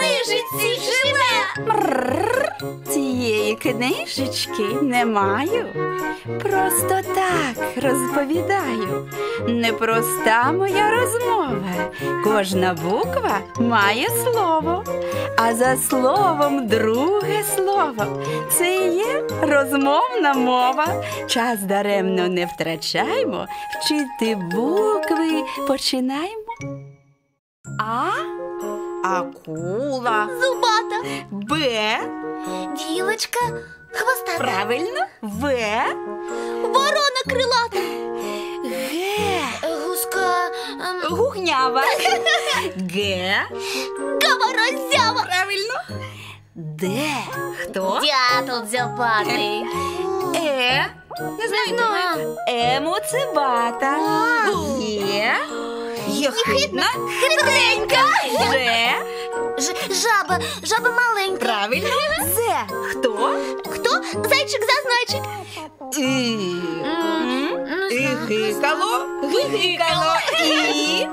книжиці живе. Цієї книжечки не маю. Просто так розповідаю. Непроста моя розмова. Кожна буква має слово, а за словом друге слово. Це є розмовна мова. Час даремно не втрачаймо, вчити букви починаємо. А. Акула. Зубата, Б. білочка, хвостата, Правильно. В. ворона крилата, Г. гуска, ем, Гугнява. Г. кабарозява, Правильно. Д. Хто? дятел дзябатий. Е. Не знаю. Емоцибата. Є. Єхидна. Хитренька. Ж. Ж- жаба, жаба маленька. Правильно. З. Хто? Хто? Зайчик зазнайчик. І. І гикало. Гикало. І.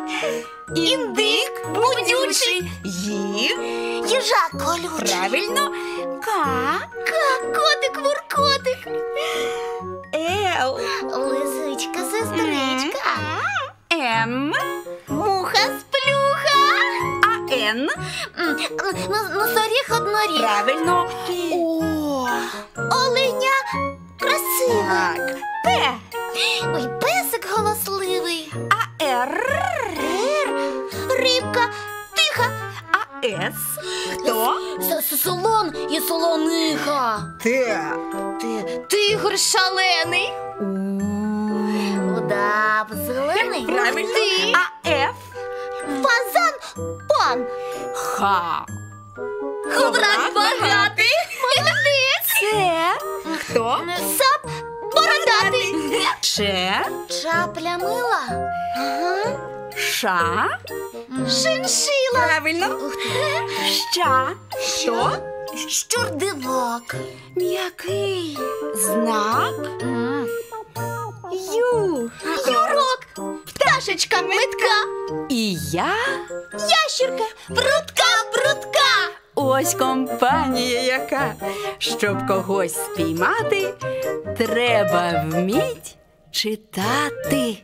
Індик. Будючий. Ї. Їжак колючий. Правильно. К. Ка, котик, вуркотик. Л. Лисичка, сестричка. М. Н. Ну- Носоріг одноріг. Правильно. О. Оленя красиве. Так. П. Ой, песик голосливий. А Р. Р. Рибка тиха. А С. Хто? С- Солон і солониха. Т. Ти, тигр шалений. Удав зелений. Правильно. Ти. А Ф. Фазан пан. Х. Ховрак багатий. Молодець. Це. Хто? Сап бородатий. Ч. Чапля мила. Ага. Ша. Шиншила. Правильно. Ща. Що? Щурдивок. М'який. Знак. Пташечка митка. І я. Ящірка. Брудка, брудка. Ось компанія яка. Щоб когось спіймати, треба вміть читати.